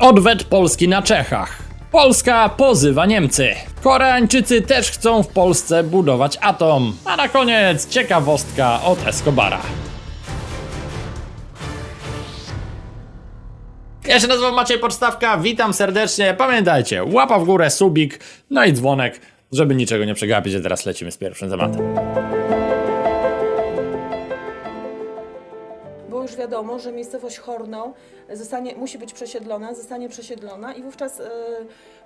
Odwet Polski na Czechach. Polska pozywa Niemcy. Koreańczycy też chcą w Polsce budować atom. A na koniec ciekawostka od Escobara. Ja się nazywam Maciej Podstawka, witam serdecznie. Pamiętajcie, łapa w górę, subik, no i dzwonek, żeby niczego nie przegapić. A teraz lecimy z pierwszym tematem. Już wiadomo, że miejscowość Horno zostanie, musi być przesiedlona, zostanie przesiedlona i wówczas e,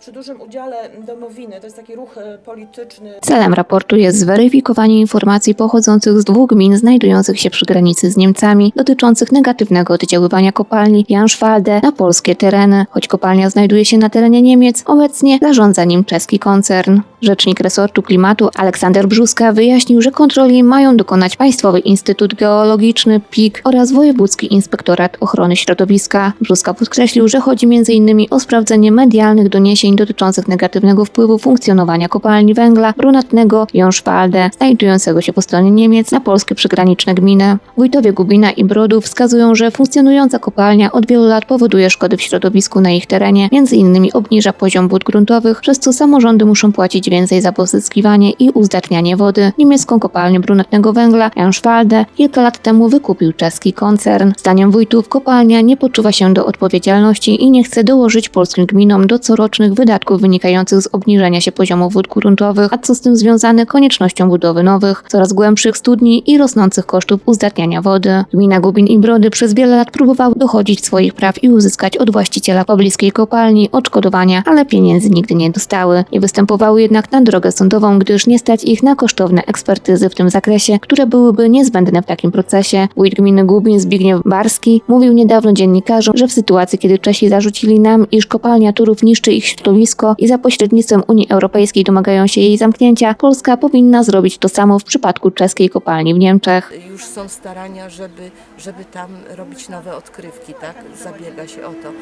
przy dużym udziale domowiny, to jest taki ruch e, polityczny, Celem raportu jest zweryfikowanie informacji pochodzących z dwóch gmin znajdujących się przy granicy z Niemcami dotyczących negatywnego oddziaływania kopalni Janszwalde na polskie tereny. Choć kopalnia znajduje się na terenie Niemiec, obecnie zarządza nim czeski koncern. Rzecznik resortu klimatu Aleksander Brzuska wyjaśnił, że kontroli mają dokonać Państwowy Instytut Geologiczny PIK oraz Wojewódzki Inspektorat Ochrony Środowiska. Brzuska podkreślił, że chodzi m.in. o sprawdzenie medialnych doniesień dotyczących negatywnego wpływu funkcjonowania kopalni węgla brunatnego Jonszwalde, znajdującego się po stronie Niemiec na polskie przygraniczne gminy. Wójtowie Gubina i Brodów wskazują, że funkcjonująca kopalnia od wielu lat powoduje szkody w środowisku na ich terenie, m.in. obniża poziom wód gruntowych, przez co samorządy muszą płacić więcej za pozyskiwanie i uzdatnianie wody. Niemiecką kopalnię brunatnego węgla Janszwalde kilka lat temu wykupił czeski koncern. Zdaniem wójtów kopalnia nie poczuwa się do odpowiedzialności i nie chce dołożyć polskim gminom do corocznych wydatków wynikających z obniżenia się poziomu wód gruntowych, a co z tym związane koniecznością budowy nowych, coraz głębszych studni i rosnących kosztów uzdatniania wody. Gmina Gubin i Brody przez wiele lat próbowała dochodzić swoich praw i uzyskać od właściciela pobliskiej kopalni odszkodowania, ale pieniędzy nigdy nie dostały. Nie występowały jednak na drogę sądową, gdyż nie stać ich na kosztowne ekspertyzy w tym zakresie, które byłyby niezbędne w takim procesie. Wójt gminy Gubin Zbigniew Barski mówił niedawno dziennikarzom, że w sytuacji, kiedy Czesi zarzucili nam, iż kopalnia Turów niszczy ich środowisko i za pośrednictwem Unii Europejskiej domagają się jej zamknięcia, Polska powinna zrobić to samo w przypadku czeskiej kopalni w Niemczech. Już są starania, żeby, żeby tam robić nowe odkrywki, tak? Zabiega się o to.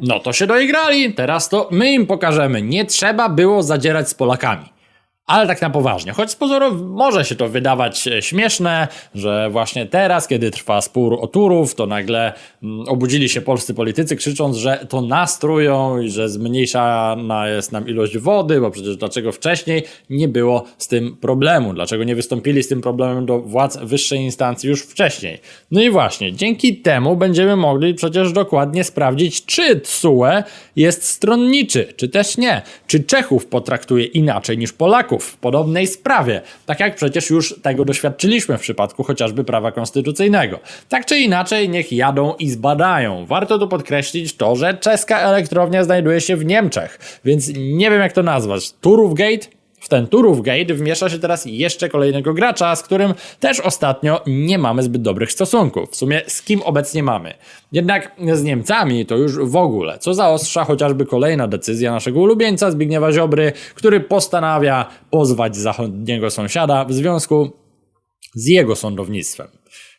No to się doigrali, teraz to my im pokażemy. Nie trzeba było zadzierać z Polakami. Ale tak na poważnie, choć z pozoru może się to wydawać e, śmieszne, że właśnie teraz, kiedy trwa spór o Turów, to nagle mm, obudzili się polscy politycy krzycząc, że to nastrują i że zmniejszana jest nam ilość wody, bo przecież dlaczego wcześniej nie było z tym problemu? Dlaczego nie wystąpili z tym problemem do władz wyższej instancji już wcześniej? No i właśnie, dzięki temu będziemy mogli przecież dokładnie sprawdzić, czy TSUE jest stronniczy, czy też nie. Czy Czechów potraktuje inaczej niż Polaków w podobnej sprawie. Tak jak przecież już tego doświadczyliśmy w przypadku chociażby prawa konstytucyjnego. Tak czy inaczej, niech jadą i zbadają. Warto tu podkreślić to, że czeska elektrownia znajduje się w Niemczech, więc nie wiem jak to nazwać. Turów Gate? W ten Turów Gate wmiesza się teraz jeszcze kolejnego gracza, z którym też ostatnio nie mamy zbyt dobrych stosunków. W sumie z kim obecnie mamy. Jednak z Niemcami to już w ogóle, co zaostrza chociażby kolejna decyzja naszego ulubieńca Zbigniewa Ziobry, który postanawia pozwać zachodniego sąsiada w związku z jego sądownictwem.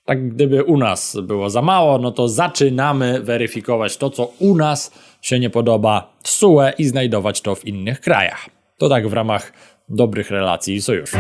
Tak gdyby u nas było za mało, no to zaczynamy weryfikować to, co u nas się nie podoba w SUE i znajdować to w innych krajach. To tak w ramach dobrych relacji i sojuszu.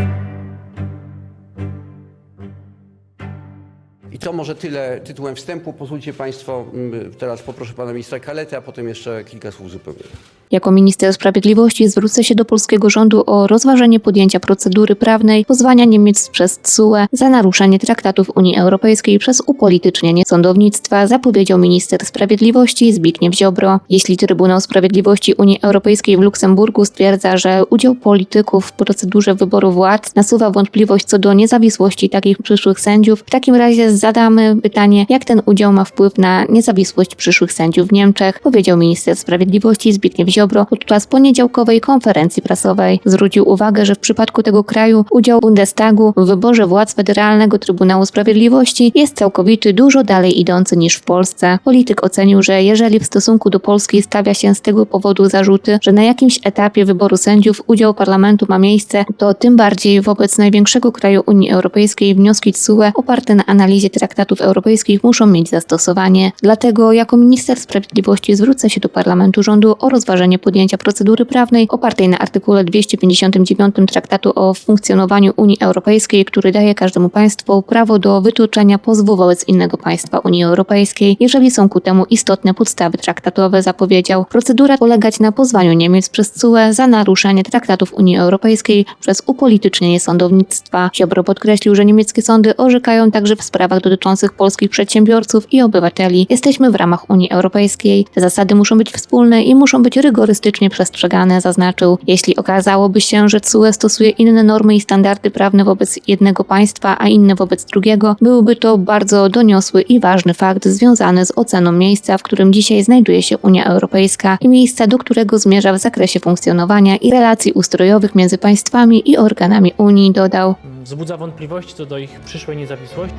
To może tyle tytułem wstępu. Pozwólcie Państwo, mm, teraz poproszę Pana Ministra Kaletę, a potem jeszcze kilka słów uzupełnienia. Jako minister sprawiedliwości zwrócę się do polskiego rządu o rozważenie podjęcia procedury prawnej pozwania Niemiec przez TSUE za naruszenie traktatów Unii Europejskiej przez upolitycznienie sądownictwa, zapowiedział minister sprawiedliwości Zbigniew Ziobro. Jeśli Trybunał Sprawiedliwości Unii Europejskiej w Luksemburgu stwierdza, że udział polityków w procedurze wyboru władz nasuwa wątpliwość co do niezawisłości takich przyszłych sędziów, w takim razie zadamy pytanie, jak ten udział ma wpływ na niezawisłość przyszłych sędziów w Niemczech, powiedział minister sprawiedliwości Zbigniew Ziobro podczas poniedziałkowej konferencji prasowej. Zwrócił uwagę, że w przypadku tego kraju udział Bundestagu w wyborze władz Federalnego Trybunału Sprawiedliwości jest całkowity, dużo dalej idący niż w Polsce. Polityk ocenił, że jeżeli w stosunku do Polski stawia się z tego powodu zarzuty, że na jakimś etapie wyboru sędziów udział parlamentu ma miejsce, to tym bardziej wobec największego kraju Unii Europejskiej wnioski TSUE oparte na analizie traktatów europejskich muszą mieć zastosowanie. Dlatego jako minister sprawiedliwości zwrócę się do parlamentu rządu o rozważenie podjęcia procedury prawnej opartej na artykule 259 Traktatu o funkcjonowaniu Unii Europejskiej, który daje każdemu państwu prawo do wytoczenia pozwu wobec innego państwa Unii Europejskiej, jeżeli są ku temu istotne podstawy traktatowe, zapowiedział. Procedura polegać na pozwaniu Niemiec przez CUE za naruszenie traktatów Unii Europejskiej przez upolitycznienie sądownictwa. Ziobro podkreślił, że niemieckie sądy orzekają także w sprawach dotyczących polskich przedsiębiorców i obywateli. Jesteśmy w ramach Unii Europejskiej. Te zasady muszą być wspólne i muszą być rygorystycznie przestrzegane, zaznaczył. Jeśli okazałoby się, że CUE stosuje inne normy i standardy prawne wobec jednego państwa, a inne wobec drugiego, byłby to bardzo doniosły i ważny fakt związany z oceną miejsca, w którym dzisiaj znajduje się Unia Europejska i miejsca, do którego zmierza w zakresie funkcjonowania i relacji ustrojowych między państwami i organami Unii, dodał. wzbudza wątpliwości co do ich przyszłej niezawisłości.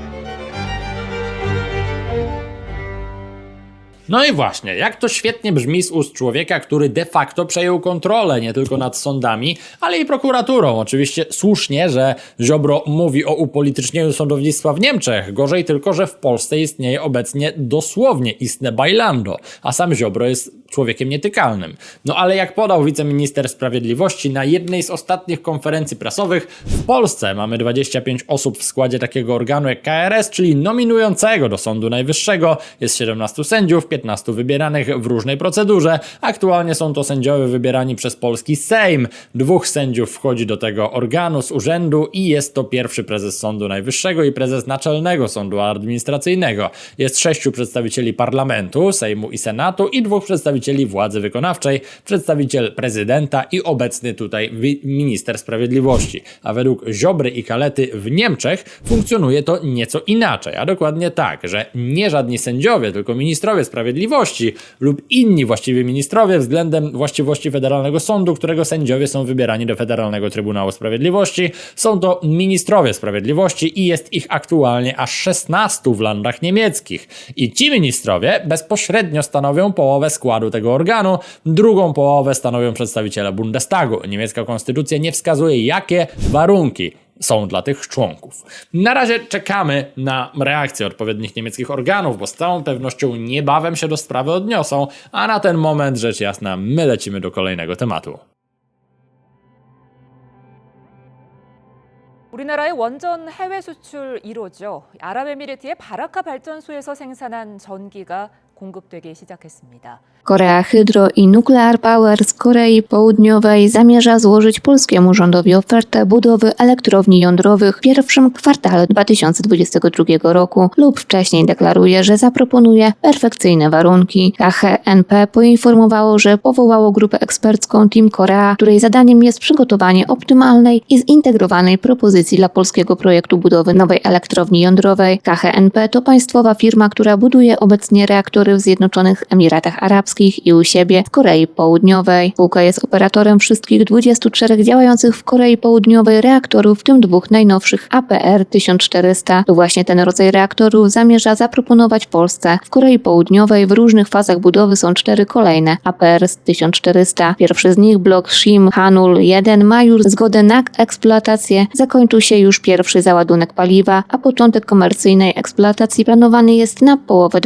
No i właśnie, jak to świetnie brzmi z ust człowieka, który de facto przejął kontrolę nie tylko nad sądami, ale i prokuraturą. Oczywiście słusznie, że Ziobro mówi o upolitycznieniu sądownictwa w Niemczech. Gorzej tylko, że w Polsce istnieje obecnie dosłownie istne bailando, a sam Ziobro jest człowiekiem nietykalnym. No ale jak podał wiceminister sprawiedliwości na jednej z ostatnich konferencji prasowych, w Polsce mamy 25 osób w składzie takiego organu jak KRS, czyli nominującego do Sądu Najwyższego. Jest 17 sędziów, 15 wybieranych w różnej procedurze. Aktualnie są to sędziowie wybierani przez polski Sejm. Dwóch sędziów wchodzi do tego organu z urzędu i jest to pierwszy prezes Sądu Najwyższego i prezes Naczelnego Sądu Administracyjnego. Jest sześciu przedstawicieli parlamentu, Sejmu i Senatu i dwóch przedstawicieli władzy wykonawczej, przedstawiciel prezydenta i obecny tutaj minister sprawiedliwości. A według Ziobry i Kalety w Niemczech funkcjonuje to nieco inaczej, a dokładnie tak, że nie żadni sędziowie, tylko ministrowie sprawiedliwości lub inni właściwie ministrowie względem właściwości Federalnego Sądu, którego sędziowie są wybierani do Federalnego Trybunału Sprawiedliwości, są to ministrowie sprawiedliwości i jest ich aktualnie aż 16 w landach niemieckich. I ci ministrowie bezpośrednio stanowią połowę składu tego organu, drugą połowę stanowią przedstawiciele Bundestagu. Niemiecka konstytucja nie wskazuje, jakie warunki są dla tych członków. Na razie czekamy na reakcję odpowiednich niemieckich organów, bo z całą pewnością niebawem się do sprawy odniosą, a na ten moment, rzecz jasna, my lecimy do kolejnego tematu. 우리나라의 원전 해외 수출 1호죠. 아랍에미리트의 바라카 발전소에서 생산한 전기가 공급되기 시작했습니다. Korea Hydro i Nuclear Power z Korei Południowej zamierza złożyć polskiemu rządowi ofertę budowy elektrowni jądrowych w pierwszym kwartale 2022 roku lub wcześniej deklaruje, że zaproponuje perfekcyjne warunki. KHNP poinformowało, że powołało grupę ekspercką Team Korea, której zadaniem jest przygotowanie optymalnej i zintegrowanej propozycji dla polskiego projektu budowy nowej elektrowni jądrowej. KHNP to państwowa firma, która buduje obecnie reaktory w Zjednoczonych Emiratach Arabskich i u siebie w Korei Południowej. Spółka jest operatorem wszystkich 23 działających w Korei Południowej reaktorów, w tym dwóch najnowszych APR 1400. To właśnie ten rodzaj reaktorów zamierza zaproponować Polsce. W Korei Południowej w różnych fazach budowy są cztery kolejne APR 1400. Pierwszy z nich, blok Shim Hanul 1, ma już zgodę na eksploatację. Zakończył się już pierwszy załadunek paliwa, a początek komercyjnej eksploatacji planowany jest na połowę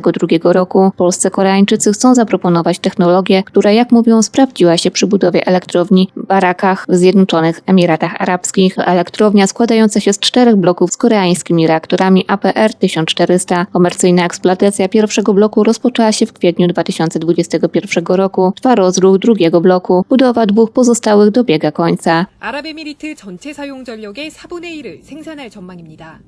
2022 roku. Polsce Koreańczycy chcą zaproponować technologię, która, jak mówią, sprawdziła się przy budowie elektrowni w Barakach w Zjednoczonych Emiratach Arabskich. Elektrownia składająca się z czterech bloków z koreańskimi reaktorami APR 1400. Komercyjna eksploatacja pierwszego bloku rozpoczęła się w kwietniu 2021 roku. Trwa rozruch drugiego bloku. Budowa dwóch pozostałych dobiega końca. 아랍에미리트 전체 사용 전력의 4분의 1을 생산할 전망입니다.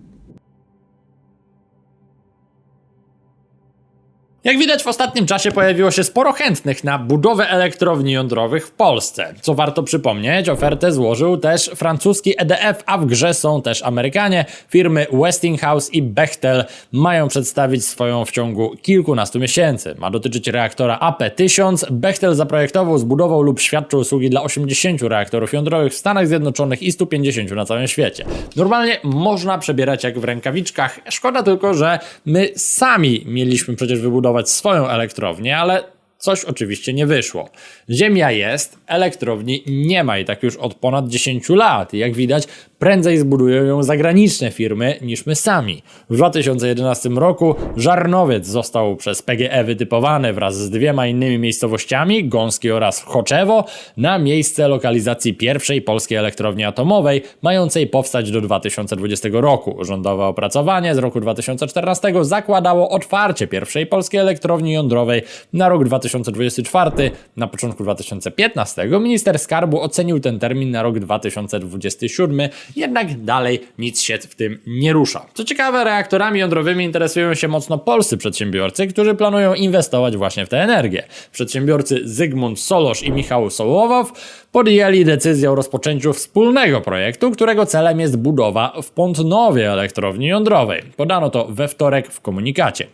Jak widać w ostatnim czasie pojawiło się sporo chętnych na budowę elektrowni jądrowych w Polsce. Co warto przypomnieć, ofertę złożył też francuski EDF, a w grze są też Amerykanie. Firmy Westinghouse i Bechtel mają przedstawić swoją w ciągu kilkunastu miesięcy. Ma dotyczyć reaktora AP1000. Bechtel zaprojektował, zbudował lub świadczył usługi dla 80 reaktorów jądrowych w Stanach Zjednoczonych i 150 na całym świecie. Normalnie można przebierać jak w rękawiczkach. Szkoda tylko, że my sami mieliśmy przecież wybudować swoją elektrownię, ale Coś oczywiście nie wyszło. Ziemia jest, elektrowni nie ma i tak już od ponad 10 lat. Jak widać, prędzej zbudują ją zagraniczne firmy niż my sami. W 2011 roku Żarnowiec został przez PGE wytypowany wraz z dwiema innymi miejscowościami, Gąski oraz Choczewo, na miejsce lokalizacji pierwszej polskiej elektrowni atomowej, mającej powstać do 2020 roku. Rządowe opracowanie z roku 2014 zakładało otwarcie pierwszej polskiej elektrowni jądrowej na rok 2024. Na początku 2015 minister skarbu ocenił ten termin na rok 2027, jednak dalej nic się w tym nie rusza. Co ciekawe, reaktorami jądrowymi interesują się mocno polscy przedsiębiorcy, którzy planują inwestować właśnie w tę energię. Przedsiębiorcy Zygmunt Solosz i Michał Sołowow podjęli decyzję o rozpoczęciu wspólnego projektu, którego celem jest budowa w Pątnowie elektrowni jądrowej. Podano to we wtorek w komunikacie.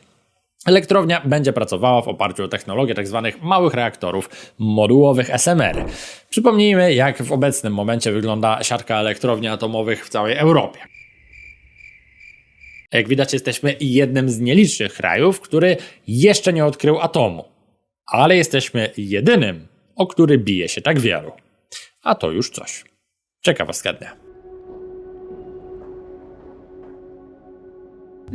Elektrownia będzie pracowała w oparciu o technologię tzw. małych reaktorów modułowych SMR. Przypomnijmy, jak w obecnym momencie wygląda siatka elektrowni atomowych w całej Europie. Jak widać, jesteśmy jednym z nielicznych krajów, który jeszcze nie odkrył atomu. Ale jesteśmy jedynym, o który bije się tak wielu. A to już coś. Ciekawostka dnia.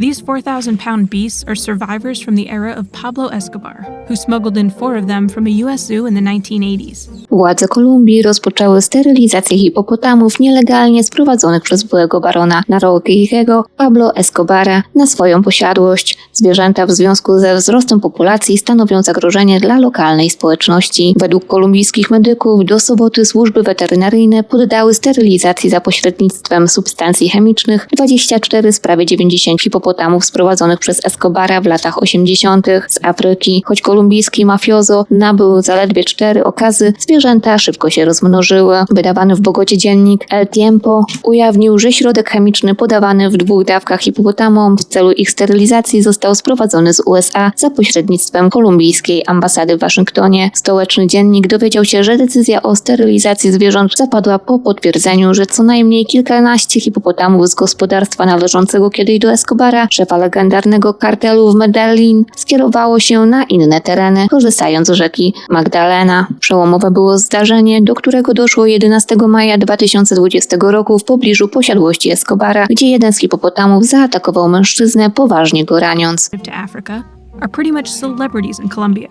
These 4,000 pound beasts are survivors from the era of Pablo Escobar, who smuggled in four of them from a US zoo in the 1980s. Władze Kolumbii rozpoczęły sterylizację hipopotamów nielegalnie sprowadzonych przez byłego barona Naroquiego Pablo Escobara na swoją posiadłość. Zwierzęta w związku ze wzrostem populacji stanowią zagrożenie dla lokalnej społeczności. Według kolumbijskich medyków do soboty służby weterynaryjne poddały sterylizacji za pośrednictwem substancji chemicznych 24 z prawie 90 hipopotamów sprowadzonych przez Escobara w latach 80. z Afryki. Choć kolumbijski mafiozo nabył zaledwie cztery okazy, zwierzęta szybko się rozmnożyły. Wydawany w Bogocie dziennik El Tiempo ujawnił, że środek chemiczny podawany w dwóch dawkach hipopotamom w celu ich sterylizacji został sprowadzony z USA za pośrednictwem kolumbijskiej ambasady w Waszyngtonie. Stołeczny dziennik dowiedział się, że decyzja o sterylizacji zwierząt zapadła po potwierdzeniu, że co najmniej kilkanaście hipopotamów z gospodarstwa należącego kiedyś do Escobara, szefa legendarnego kartelu w Medellin, skierowało się na inne tereny, korzystając z rzeki Magdalena. Przełomowe było zdarzenie, do którego doszło 11 maja 2020 roku w pobliżu posiadłości Escobara, gdzie jeden z hipopotamów zaatakował mężczyznę, poważnie go raniąc. To Africa are pretty much celebrities in Colombia.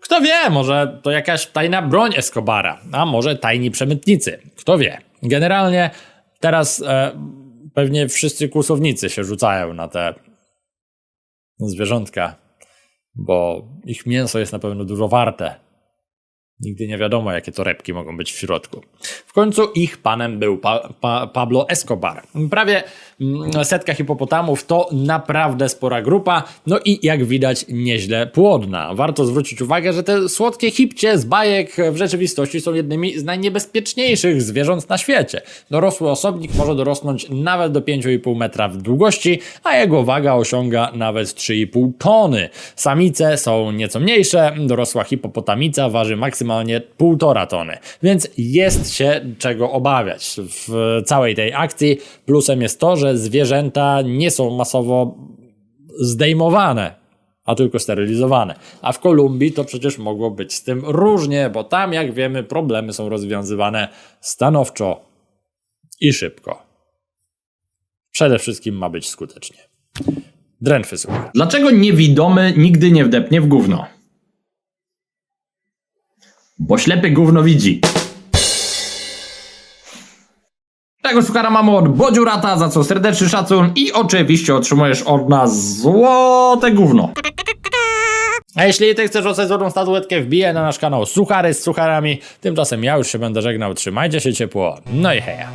Kto wie, może to jakaś tajna broń Escobara, a może tajni przemytnicy. Kto wie. Generalnie teraz e, pewnie wszyscy kłusownicy się rzucają na te zwierzątka, bo ich mięso jest na pewno dużo warte. Nigdy nie wiadomo, jakie torebki mogą być w środku. W końcu ich panem był pa, pa, Pablo Escobar. Prawie mm, setka hipopotamów to naprawdę spora grupa, no i jak widać nieźle płodna. Warto zwrócić uwagę, że te słodkie hipcie z bajek w rzeczywistości są jednymi z najniebezpieczniejszych zwierząt na świecie. Dorosły osobnik może dorosnąć nawet do 5,5 metra w długości, a jego waga osiąga nawet 3,5 tony. Samice są nieco mniejsze, dorosła hipopotamica waży maksymalnie 1,5 tony, więc jest się czego obawiać w całej tej akcji. Plusem jest to, że zwierzęta nie są masowo zdejmowane, a tylko sterylizowane. A w Kolumbii to przecież mogło być z tym różnie, bo tam, jak wiemy, problemy są rozwiązywane stanowczo i szybko. Przede wszystkim ma być skutecznie. Drętwy słuchaj. Dlaczego niewidomy nigdy nie wdepnie w gówno? Bo ślepy gówno widzi. Tego suchara mamy od Bodziurata, za co serdeczny szacun i oczywiście otrzymujesz od nas złote gówno. A jeśli ty chcesz dostać złotą statuetkę, wbijaj na nasz kanał Suchary z sucharami. Tymczasem ja już się będę żegnał. Trzymajcie się ciepło. No i heja.